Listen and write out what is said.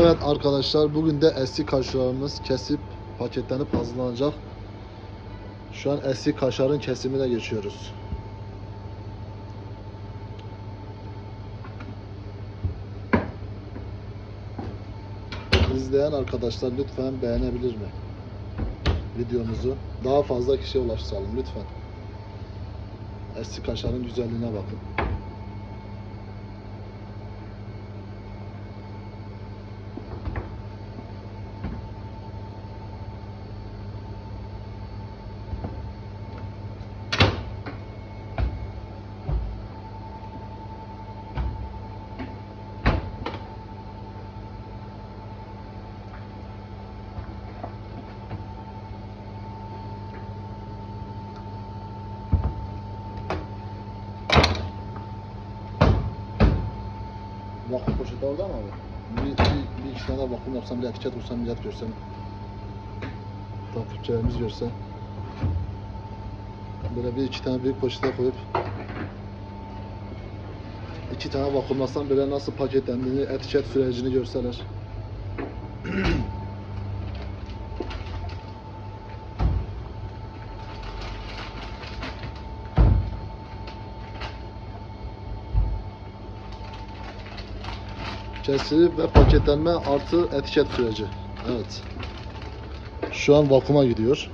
Evet arkadaşlar bugün de eski kaşarlarımız kesip paketlenip hazırlanacak. Şu an eski kaşarın kesimine geçiyoruz. İzleyen arkadaşlar lütfen beğenebilir mi? Videomuzu daha fazla kişiye ulaştıralım lütfen. Eski kaşarın güzelliğine bakın. Vakum poşeti orada mı abi? Bir, bir, bir iki tane vakum yapsam, bir etiket vursam, millet görsem. Takipçilerimiz görse. Böyle bir iki tane büyük poşete koyup iki tane vakumlasam böyle nasıl paketlendiğini, etiket sürecini görseler. kestirip ve paketlenme artı etiket süreci. Evet. Şu an vakuma gidiyor.